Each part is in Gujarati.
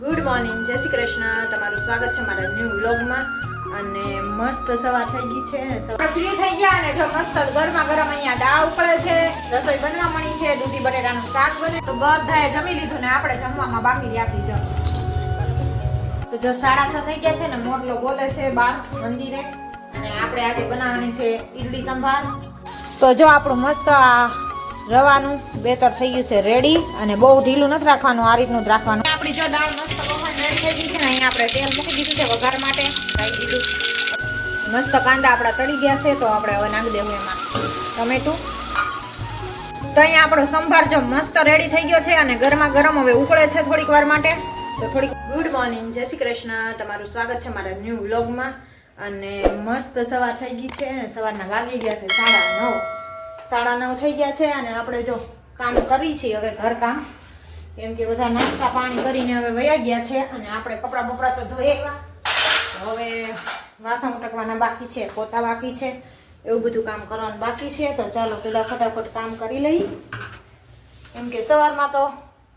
ગુડ મોર્નિંગ જય શ્રી કૃષ્ણ. તમારું સ્વાગત છે મારા ન્યૂ વ્લોગમાં અને મસ્ત સવાર થઈ ગઈ છે ફ્રી થઈ ગયા અને જો મસ્ત ગરમા ગરમ અહીંયા દાળ ઉકળે છે, રસોઈ બનવા મળી છે, દૂધી બટેટાનું શાક બને. તો બધાએ જમી લીધું ને આપણે જમવામાં બાકી રાખી જો. તો જો સાડા છ થઈ ગયા છે ને મોટલો બોલે છે બાર મંદિરે. અને આપણે આજે બનાવવાની છે ઈડલી સંભાર. તો જો આપણું મસ્ત રવાનું. બેતર થઈ ગયું છે રેડી અને બહુ ઢીલું નથી રાખવાનું આ રીતનું જ રાખવાનું. આપણી જો દાળ મસ્ત બફાઈને રેડી થઈ ગઈ છે ને અહીંયા આપણે તેલ મૂકી દીધું છે વઘાર માટે. રાઈ દીધું મસ્ત કાંદા આપણા તળી ગયા છે તો આપણે હવે નાખી દેવું એમાં. ટમેટું. તો અહીંયા આપણો સંભાર જો મસ્ત રેડી થઈ ગયો છે અને ગરમા ગરમ હવે ઉકળે છે થોડીક વાર માટે. તો થોડીક ગુડ મોર્નિંગ જય શ્રી કૃષ્ણ. તમારું સ્વાગત છે મારા ન્યૂ વ્લોગમાં અને મસ્ત સવાર થઈ ગઈ છે અને સવારના વાગી ગયા છે સાડા નવ. સાડા નવ થઈ ગયા છે અને આપણે જો કામ કરી છીએ હવે ઘર કામ. કેમ કે બધા નાસ્તા પાણી કરીને હવે વયા ગયા છે અને આપણે કપડાં બપડા તો ધોઈ આવ્યા. હવે વાસણ ઉટકવાના બાકી છે, પોતા બાકી છે. એવું બધું કામ કરવાનું બાકી છે. તો ચાલો પેલા ફટાફટ કામ કરી લઈ. કેમ કે સવારમાં તો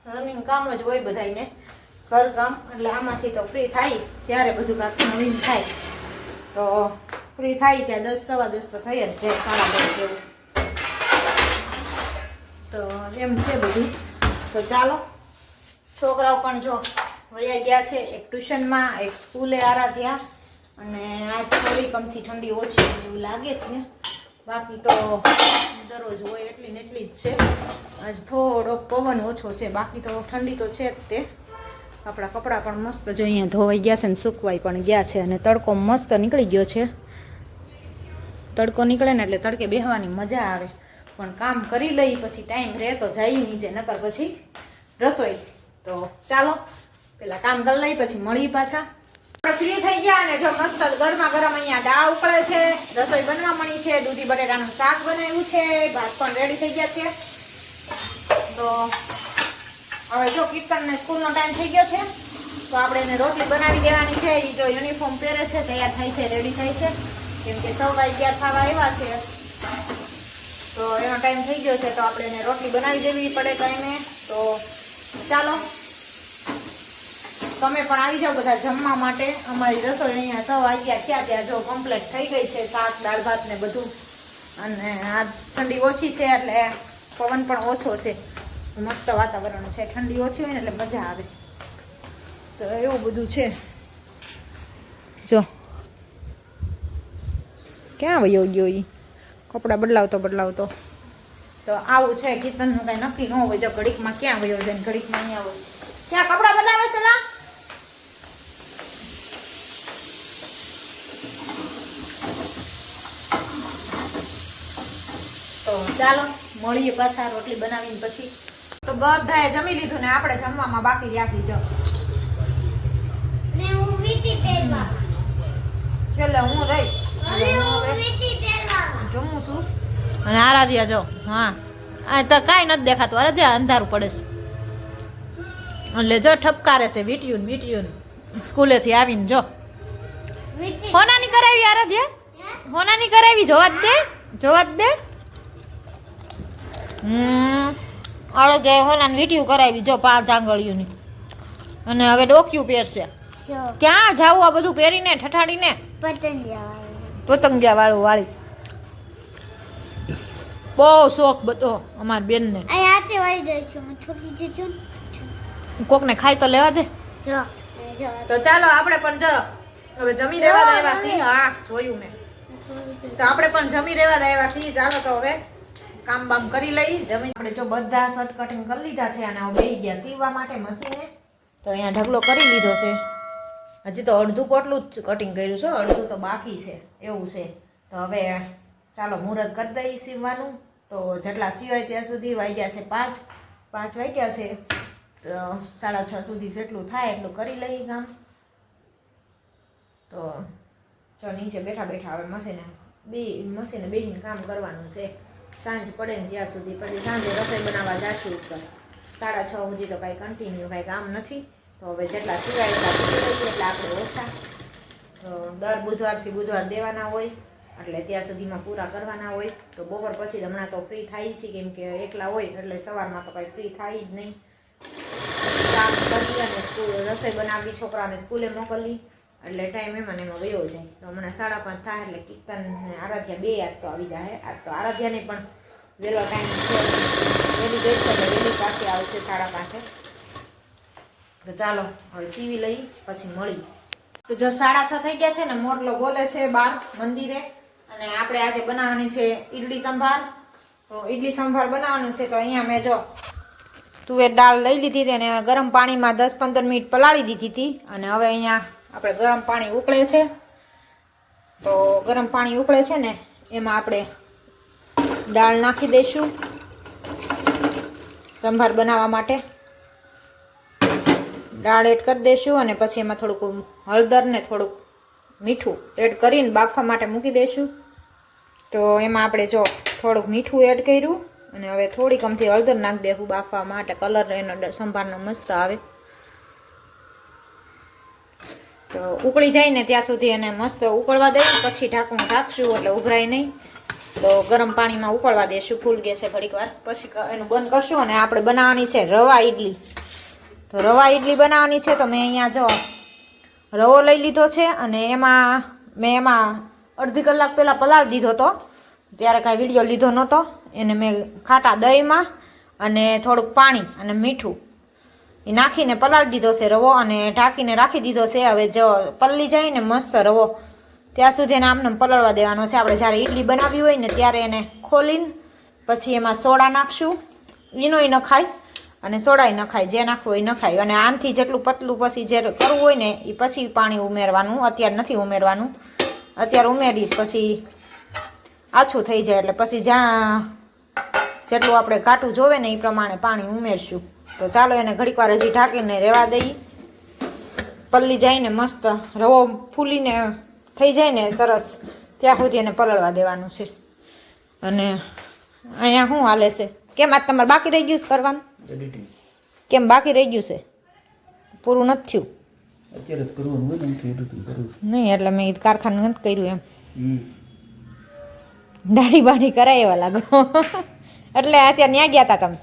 રનિંગ કામ જ હોય બધાને ઘર કામ, એટલે આમાંથી તો ફ્રી થાય ત્યારે બધું કામ નવીન થાય. તો ફ્રી થાય ત્યાં દસ, સવા દસ તો થઈ જ જાય, સાડા દસ જેવું. તો એમ છે બધું. તો ચાલો. છોકરાઓ પણ જો વયા ગયા છે, એક ટ્યુશનમાં, એક સ્કૂલે આરાધ્યા. અને આજ થોડી કમથી ઠંડી ઓછી એવું લાગે છે. બાકી તો દરરોજ હોય એટલી ને એટલી જ છે. આજ થોડોક પવન ઓછો છે, બાકી તો ઠંડી તો છે જ તે. આપણા કપડાં પણ મસ્ત જો અહીંયા ધોવાઈ ગયા છે ને સૂકવાઈ પણ ગયા છે અને તડકો મસ્ત નીકળી ગયો છે. તડકો નીકળે ને એટલે તડકે બેહવાની મજા આવે. પણ કામ કરી લઈ, પછી ટાઈમ રહે તો જઈ નીચે, નકર પછી રસોઈ. તો ચાલો, પેલા કામ કરી લઈ પછી મળી પાછા. ફ્રી થઈ ગયા અને જો મસ્ત ગરમા ગરમ અહીંયા દાળ ઉકળે છે, રસોઈ બનવા મળી છે, દૂધી બટેટાનું શાક બનાવ્યું છે, ભાત પણ રેડી થઈ ગયા છે. તો હવે જો કીર્તનને સ્કૂલનો ટાઈમ થઈ ગયો છે, તો આપણે એને રોટલી બનાવી દેવાની છે. એ જો યુનિફોર્મ પહેરે છે, તૈયાર થાય છે રેડી થાય છે. કેમ કે સૌ વાગ્યા થવા આવ્યા છે. તો એનો ટાઈમ થઈ ગયો છે તો આપણે એને રોટલી બનાવી દેવી પડે ટાઈમે તો ચાલો. તમે પણ આવી જાઓ બધા જમવા માટે. અમારી રસોઈ અહીંયા સૌ અગિયાર થયા ત્યાં જો કમ્પ્લીટ થઈ ગઈ છે શાક, દાળ, ભાત ને બધું. અને આ ઠંડી ઓછી છે એટલે પવન પણ ઓછો છે. મસ્ત વાતાવરણ છે. ઠંડી ઓછી હોય ને એટલે મજા આવે. તો એવું બધું છે. જો. ક્યાં વયો ગયો ઈ? કપડાં બદલાવતો બદલાવતો. તો આવું છે કીર્તનનું કાંઈ નક્કી ન હોય જો ઘડીકમાં ક્યાં વયો જાય ઘડીકમાં અહીંયા હોય. ક્યાં કપડાં બદલાવે છે લા? તો ચાલો મળીએ પાછા રોટલી બનાવીને પછી. તો બધાએ જમી લીધું ને આપણે જમવામાં બાકી રાખી જો. ને હું વીટી પહેરવા. હું રહી અને એટલે હું હું હવે વીટી પહેરવા છું? અને આરાધ્યા જો હા. આ તો કાંઈ નથી દેખાતું. આરાધ્યા અંધારું પડે છે. એટલે જો ઠપકારે છે વીટીયું ને સ્કૂલેથી આવીને જો. હોનાની કરાવી આરાધ્યા? હોનાની કરાવી જોવા જ દે જોવા જ દે. હમ. આરાધ્યા હોનાની વીટીયું કરાવી જો પાંચ આંગળીઓની. અને હવે ડોક્યુ પહેરશે. ક્યાં જાવું આ બધું પહેરીને ઠઠાડીને? પતંગિયા વાળું વાળી. બહુ શોખ બધો અમાર બેનને. અહીં હાથે વાળી જાય છે હું થોડી જજો કોકને ખાઈ તો લેવા દે. જો જો. તો ચાલો આપણે પણ જો હવે જમી રહેવા દે આવ્યા સિંહ હા જોયું મેં. તો આપણે પણ જમી રહેવા દે આવ્યા સિંહ ચાલો તો હવે કામ બામ કરી લઈ. જમી આપણે જો બધા શર્ટ કટિંગ કરી લીધા છે અને હવે ગયા સીવવા માટે મશીને તો અહીંયા ઢગલો કરી લીધો છે. હજી તો અડધું પોટલું જ કટિંગ કર્યું છે. અડધું તો બાકી છે. એવું છે. તો હવે ચાલો મુહૂર્ત કરી દઈ સીવવાનું. તો જેટલા સિવાય ત્યાં સુધી વાગ્યા છે પાંચ પાંચ વાગ્યા છે સાડા છ સુધી જેટલું થાય એટલું કરી લઈએ કામ તો જો નીચે બેઠા બેઠા હવે મશીને બે, મશીને બેહીને કામ કરવાનું છે. સાંજ પડે ને જ્યાં સુધી પછી સાંજે રસોઈ બનાવવા જાશું ઉપર સાડા છ સુધી તો કાંઈ કન્ટિન્યુ કાંઈ કામ નથી. તો હવે જેટલા સિવાય એટલે આપણે ઓછા. તો દર બુધવારથી બુધવાર દેવાના હોય. એટલે ત્યાં સુધીમાં પૂરા કરવાના હોય તો બપોર પછી હમણાં તો ફ્રી થાય છે કેમ કે એકલા હોય એટલે સવારમાં તો કાંઈ ફ્રી થાય જ નહીં. કામ કરી અને સ્કૂલ રસોઈ બનાવી છોકરાને સ્કૂલે મોકલી એટલે ટાઈમ એમાં એમાં વયો જાય. તો હમણાં સાડા પાંચ થાય એટલે કીર્તન આરાધ્યા બે યાદ તો આવી જાય આજ તો આરાધ્યાને પણ વહેલો ટાઈમ છે. વહેલી ગઈ છે વહેલી પાસે આવશે સાડા પાંચે. તો ચાલો, હવે સીવી લઈ, પછી મળી. તો જો સાડા છ થઈ ગયા છે ને, મોરલો બોલે છે બાર મંદિરે. અને આપણે આજે બનાવવાની છે ઈડલી સંભાર. તો ઈડલી સંભાર બનાવવાનું છે તો અહીંયા મેં જો તુવેર દાળ લઈ લીધી હતી અને ગરમ પાણીમાં દસ પંદર મિનિટ પલાળી દીધી હતી. અને હવે અહીંયા આપણે ગરમ પાણી ઉકળે છે. તો ગરમ પાણી ઉકળે છે ને, એમાં આપણે દાળ નાખી દઈશું સંભાર બનાવવા માટે. દાળ એડ કરી દઈશું અને પછી એમાં થોડુંક હળદર ને થોડુંક મીઠું એડ કરીને બાફવા માટે મૂકી દઈશું. તો એમાં આપણે જો થોડુંક મીઠું એડ કર્યું અને હવે થોડીક અમથી હળદર નાખી દેવું બાફવા માટે. કલર એનો સંભારનો મસ્ત આવે. તો ઉકળી જાય ને ત્યાં સુધી એને મસ્ત ઉકળવા દઈએ પછી ઢાંકણું ઢાંકશું એટલે ઉભરાય નહીં. તો ગરમ પાણીમાં ઉકળવા દેશું, ફૂલ ગેસે ઘડીક વાર. પછી એનું બંધ કરશું અને આપણે બનાવવાની છે રવા ઈડલી. તો રવા ઈડલી બનાવવાની છે તો મેં અહીંયા જો રવો લઈ લીધો છે અને એમાં, મેં એમાં અડધી કલાક પહેલાં પલાળી દીધો હતો ત્યારે કાંઈ વીડિયો લીધો નહોતો. એને મેં ખાટા દહીંમાં અને થોડુંક પાણી અને મીઠું એ નાખીને પલાળી દીધો છે રવો અને ઢાંકીને રાખી દીધો છે. હવે જો પલ્લી જાય મસ્ત રવો. ત્યાં સુધી એને આમને આમ પલળવા દેવાનો છે. આપણે જ્યારે ઇડલી બનાવી હોય ને ત્યારે એને ખોલીને પછી એમાં સોડા નાખશું. ઈનોય ન ખાય અને સોડાય ન ખાય જે નાખવું હોય ન ખાય અને આનથી જેટલું પતલું પછી જે કરવું હોય ને એ પછી પાણી ઉમેરવાનું. અત્યારે નથી ઉમેરવાનું. અત્યારે ઉમેરી પછી આછું થઈ જાય એટલે પછી જ્યાં જેટલું આપણે ઘાટું જોવે ને એ પ્રમાણે પાણી ઉમેરશું. તો ચાલો એને ઘડીક વાર હજી ઢાંકીને રહેવા દઈએ પલ્લી જાયને મસ્ત રવો ફૂલીને થઈ જાય ને સરસ. ત્યાં સુધી એને પલળવા દેવાનું છે. અને અહીંયા શું હાલે છે? કેમ આજ તમારે બાકી રહી ગયું છે કરવાનું? કેમ બાકી રહી ગયું છે? પૂરું નથી થયું. અત્યારે કરવાનું હોય ને એમથી એડિટિંગ કરું નહીં એટલે મેં ઈદ કારખાનું નથી કર્યું એમ. દાઢી બાઢી કરાય એવા લાગો. એટલે અત્યારે ત્યાં ગયા હતા તમે?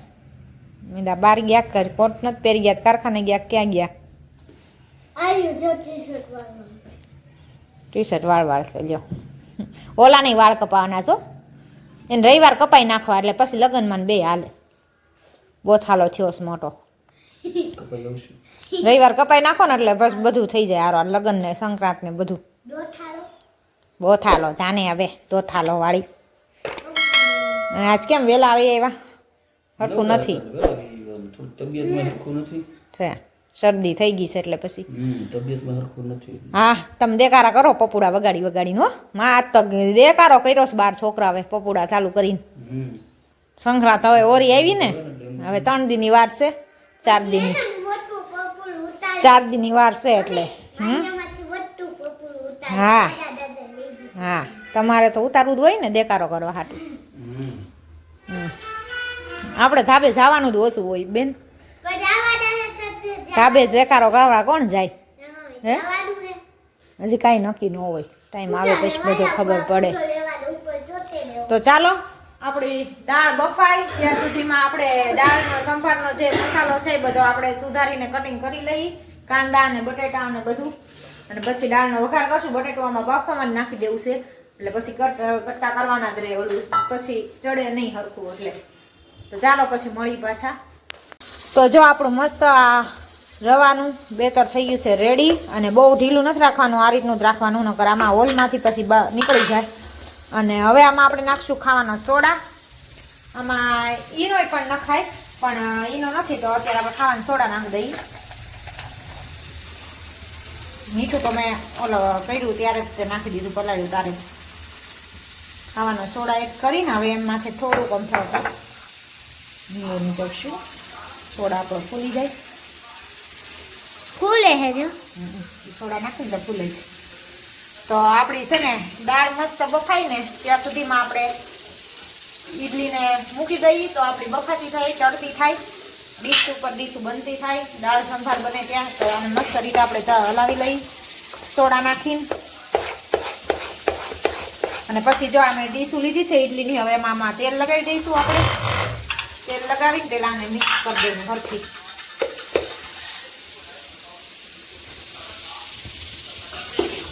મેં બાર ગયા કર કોટ નથી પહેરી ગયા કારખાને ગયા ક્યાં ગયા? ટી-શર્ટ વાળું. ટી શર્ટ વાળ વાળ છે લ્યો. ઓલા નહીં વાળ કપાવાના છો? એને રવિવાર કપાઈ નાખવા એટલે પછી લગ્નમાં બે હાલે. બોથાલો થયો છે મોટો. રવિવાર કપાઈ નાખો ને એટલે બસ બધું થઈ જાય. આરો લગ્ન ને સંક્રાંત ને બધું. બોથાલો જાને હવે દોથાલો વાળી. આજ કેમ વેલા આવી એવા હરકું નથી. છે શરદી થઈ ગઈ છે એટલે પછી. હા તમે દેકારા કરો પપુડા વગાડી વગાડીને હો. માં આજ તો દેકારો કર્યો છે બાર છોકરા હવે પપુડા ચાલુ કરીને. સંક્રાંત હવે ઓરી આવી ને? હવે ત્રણ દીની વાર છે. ચાર દીની. મોટું પપુડ ઉતારી. ચાર દીની વાર છે એટલે. હા. દાદા દાદા લઈ દીધું. હા. તમારે તો ઉતારવું જ હોય ને દેકારો કરવા હાટું. હમ. આપણે ધાબે જવાનું જ ઓછું હોય બેન. ધાબે દેકારો કરવા કોણ જાય? હે? હજી કાંઈ નક્કી ન હોય. ટાઈમ આવે પછી બધું ખબર પડે. તો ચાલો. આપણી દાળ બફાય ત્યાં સુધીમાં આપણે દાળનો સંભારનો જે મસાલો છે એ બધો આપણે સુધારીને કટિંગ કરી લઈ, કાંદા અને બટેટા અને બધું. અને પછી દાળનો વઘાર કરશું, બટેટું આમાં બાફવામાં નાખી દેવું છે. એટલે પછી કટ, કટ્ટા કરવાના જ રહે ઓલું. પછી ચડે નહીં હરખું એટલે. તો ચાલો પછી મળી પાછા. તો જો આપણું મસ્ત આ રવાનું બેતર થઈ ગયું છે રેડી અને બહુ ઢીલું નથી રાખવાનું, આ રીતનું જ રાખવાનું, નકર આમાં હોલમાંથી પછી નીકળી જાય. અને હવે આમાં આપણે નાખશું ખાવાનો સોડા. આમાં ઈનો પણ નખાય પણ ઈનો નથી તો અત્યારે આપણે ખાવાનો સોડા નાખી દઈએ. મીઠું તો મેં ઓલો કર્યું ત્યારે જ તે નાખી દીધું પલાળ્યું તારે. ખાવાનો સોડા એડ કરીને હવે એમાંથી થોડુંક અમથા લીંબુ નીકળશું સોડા આપણો ફૂલી જાય. ફૂલે હે જો. સોડા નાખીને તો ફૂલે છે તો આપણી છે ને, દાળ મસ્ત બફાય ને, ત્યાં સુધીમાં આપણે ઈડલીને મૂકી દઈએ, તો આપણી બફાતી થાય, ચડતી થાય, ડીશ ઉપર ડીશ બનતી થાય, દાળ સંભાર બને ત્યાં, તો આને મસ્ત રીતે આપણે હલાવી લઈ સોડા નાખીને. અને પછી જો અમે ડીશું લીધી છે ઈડલીની, હવે એમાં તેલ લગાવી દઈશું આપણે. તેલ લગાવીને પેલા આને મિક્સ કરી દઈશું હરખી.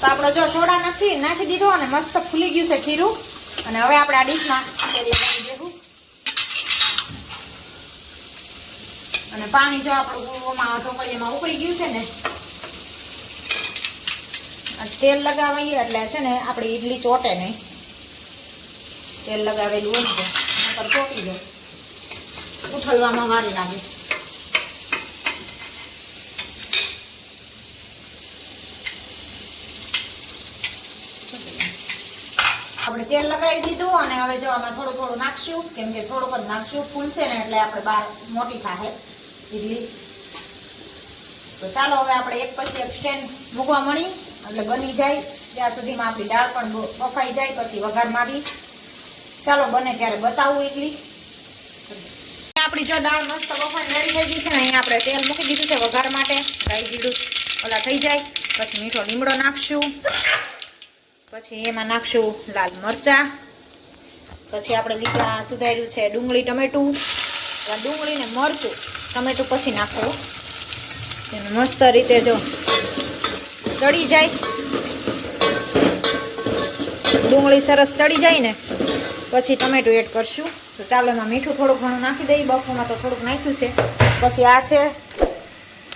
તો આપણે જો સોડા નાખી નાખી દીધો અને મસ્ત ફૂલી ગયું છે ખીરું. અને હવે આપણે આ ડીશમાં અને પાણી જો આપણું ઢોકળીમાં ઉકળી ગયું છે ને તેલ લગાવીએ એટલે છે ને આપણી ઈડલી ચોટે નહીં. તેલ લગાવેલું હોય તો ચોટી જાય. ઉઠલવામાં વાર લાગે આપણે તેલ લગાવી દીધું અને હવે જો આમાં થોડું થોડું નાખશું, કેમ કે થોડુંક જ નાખશું. ફૂલશે ને એટલે આપણે બહાર મોટી થાય ઇડલી તો ચાલો હવે આપણે એક પછી એક સ્ટેન્ડ મૂકવા મળી, એટલે બની જાય. ત્યાં સુધીમાં આપણી દાળ પણ બફાઈ જાય, પછી વઘાર મારી ચાલો બને ત્યારે બતાવું એટલી આપણી જો દાળ મસ્ત બફાઈ રેડી થઈ ગઈ છે ને, અહીંયા આપણે તેલ મૂકી દીધું છે વઘાર માટે. રાઈ જીરું ઓલા થઈ જાય. પછી મીઠો લીમડો નાખશું. પછી એમાં નાખશું લાલ મરચાં. પછી આપણે લીલા સુધાર્યું છે ડુંગળી, ટમેટું. ડુંગળી ને મરચું, ટમેટું પછી નાખો એને મસ્ત રીતે જો ચડી જાય. ડુંગળી સરસ ચડી જાય ને, પછી ટમેટું એડ કરશું. તો ચાલો એમાં મીઠું થોડું ઘણું નાખી દઈએ, બફોમાં તો થોડુંક નાખ્યું છે. પછી આ છે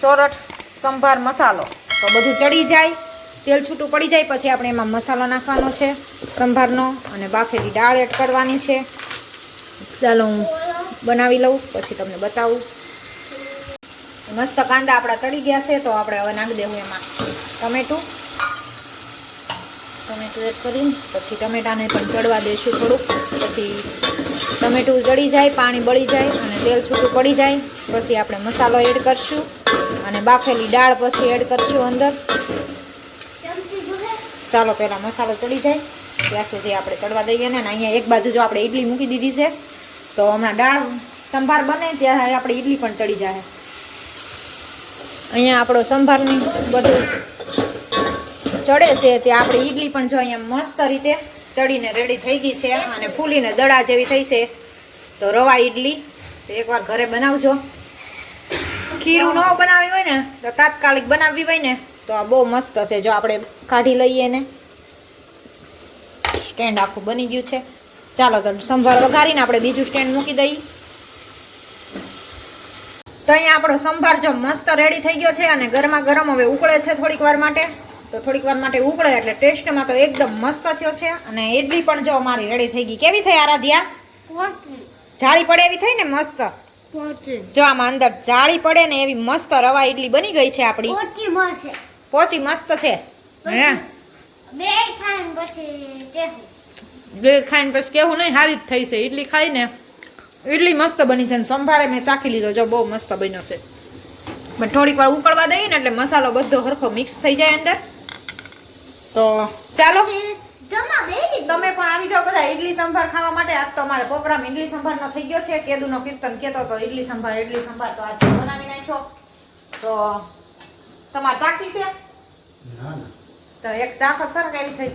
સોરઠ સંભાર મસાલો. તો બધું ચડી જાય. તેલ છૂટું પડી જાય, પછી આપણે એમાં મસાલો નાખવાનો છે, સંભારનો અને બાફેલી દાળ એડ કરવાની છે. ચાલો હું બનાવી લઉં, પછી તમને બતાવું. મસ્ત કાંદા આપણા તળી ગયા છે, તો આપણે હવે નાખી દેવું એમાં. ટમેટું. ટમેટું એડ કરીને, પછી ટમેટાને પણ ચડવા દઈશું થોડુંક. પછી ટમેટું ચડી જાય, પાણી બળી જાય અને તેલ છૂટું પડી જાય. પછી આપણે મસાલો એડ કરશું અને બાફેલી દાળ પછી એડ કરશું અંદર. ચાલો પહેલાં મસાલો ચડી જાય. ત્યાં સુધી આપણે ચડવા દઈએ ને અહીંયા એક બાજુ જો આપણે ઈડલી મૂકી દીધી છે, તો હમણાં દાળ સંભાર બને ત્યારે આપણે ઈડલી પણ ચડી જાય અહીંયા આપણો સંભારની બધું ચડે છે, ત્યાં આપણે ઈડલી પણ જો અહીંયા મસ્ત રીતે ચડીને રેડી થઈ ગઈ છે અને ફૂલીને દડા જેવી થઈ છે. તો રવા ઈડલી એકવાર ઘરે બનાવજો. ખીરું ન બનાવી હોય ને, તો તાત્કાલિક બનાવવી હોય ને તો આ બહુ મસ્ત છે. જો આપણે કાઢી લઈએ ને. સ્ટેન્ડ આખું બની ગયું છે. ચાલો તો સંભાર વઘારીને આપણે બીજું સ્ટેન્ડ મૂકી દઈએ. તો અહીંયા આપણો સંભાર જો મસ્ત રેડી થઈ ગયો છે અને ગરમા ગરમ હવે ઉકળે છે થોડીક વાર માટે. તો થોડીક વાર માટે ઉકળે એટલે ટેસ્ટમાં તો એકદમ મસ્ત થયો છે. અને ઇડલી પણ જો અમારી રેડી થઈ ગઈ. કેવી થઈ આરાધ્યા? જાળી પડે એવી થઈ ને મસ્ત? જો આમાં અંદર જાળી પડે ને એવી મસ્ત રવા ઇડલી બની ગઈ છે આપણી. પોચી મસ્ત છે. હે? બે ખાઈને પછી કેવું બે ખાઈને પછી કેવું નહીં સારી જ થઈ છે. ઇડલી ખાઈને ઇડલી મસ્ત બની છે અને સંભારે મેં ચાખી લીધો. જો બહુ મસ્ત બન્યો છે. પણ થોડીક વાર ઉકળવા દઈએ ને એટલે મસાલો બધો હરખો મિક્સ થઈ જાય અંદર. તો ચાલો. તમે પણ આવી જાઓ બધા. ઇડલી સંભાર ખાવા માટે. આજ તો અમારે પ્રોગ્રામ ઇડલી સંભારનો થઈ ગયો છે. કેદુનો કીર્તન કહેતો તો ઇડલી સંભાર ઇડલી સંભાર તો આજ બનાવી નાખ્યો. તો તમારે ચાખી છે? ના ના. તો એક ચાખ જ કરો કેવી થઈ.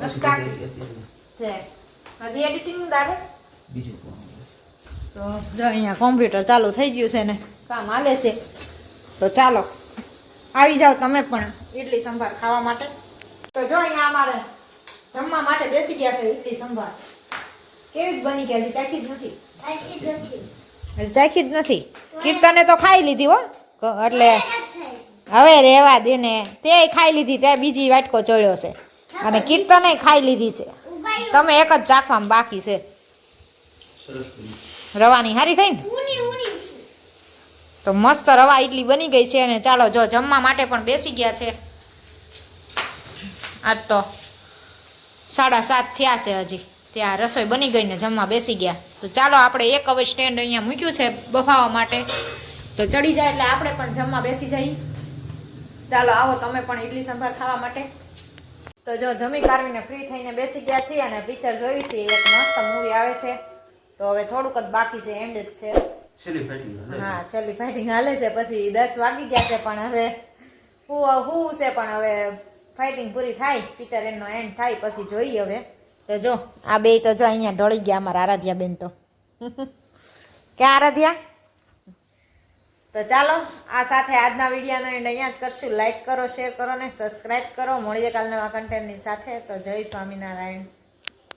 મસ્ત ચાખ. છે. હજી એડિટિંગ દારે બીજું તો જો અહીંયા કોમ્પ્યુટર ચાલુ થઈ ગયું છે ને કામ હાલે છે. તો ચાલો આવી જાઓ તમે પણ ઇડલી સંભાર ખાવા માટે. તો જો અહીંયા અમારે જમવા માટે બેસી ગયા છે ઇડલી સંભાર. કેવી બની ગયા હજી ચાખી જ નથી. ખાઈ નથી. ચાખી જ નથી. કીર્તને તો ખાઈ લીધી હો. એટલે હવે રેવા દે ને. તે ખાઈ લીધી તે બીજી વાટકો ચડ્યો છે. અને કીર્તને ખાઈ લીધી છે. તમે એક જ ચાખવામાં બાકી છે. રવાની હારી થઈ ને? ઉની ઉની છે. તો મસ્ત રવા ઇડલી બની ગઈ છે અને ચાલો જો જમવા માટે પણ બેસી ગયા છે. આજ તો સાડા સાત થયા છે હજી. ત્યાં રસોઈ બની ગઈ ને જમવા બેસી ગયા. તો ચાલો આપણે એક હવે સ્ટેન્ડ અહીંયા મૂક્યું છે બફાવા માટે. તો ચડી જાય એટલે આપણે પણ જમવા બેસી જઈએ. ચાલો આવો તમે પણ ઇડલી સંભાર ખાવા માટે. તો જો જમી કારવીને ફ્રી થઈને બેસી ગયા છીએ અને પિક્ચર જોઈ છે એક મસ્ત મૂવી આવે છે. તો હવે થોડુંક જ બાકી છે એન્ડ જ છે. હા છેલ્લી ફાઇટિંગ હાલે છે પછી દસ વાગી ગયા છે પણ હવે હું હું છે પણ હવે ફાઇટિંગ પૂરી થાય પિક્ચર એમનો એન્ડ થાય પછી જોઈએ હવે. તો જો આ બે તો જો અહીંયા ઢળી ગયા અમારા આરાધ્યા બેન તો. ક્યાં આરાધ્યા? તો ચાલો, આ સાથે આજના વિડીયાનો એન્ડ અહીંયા જ કરશું. લાઈક કરો શેર કરો ને સબસ્ક્રાઈબ કરો. મળીએ કાલના કન્ટેન્ટની સાથે. તો જય સ્વામિનારાયણ.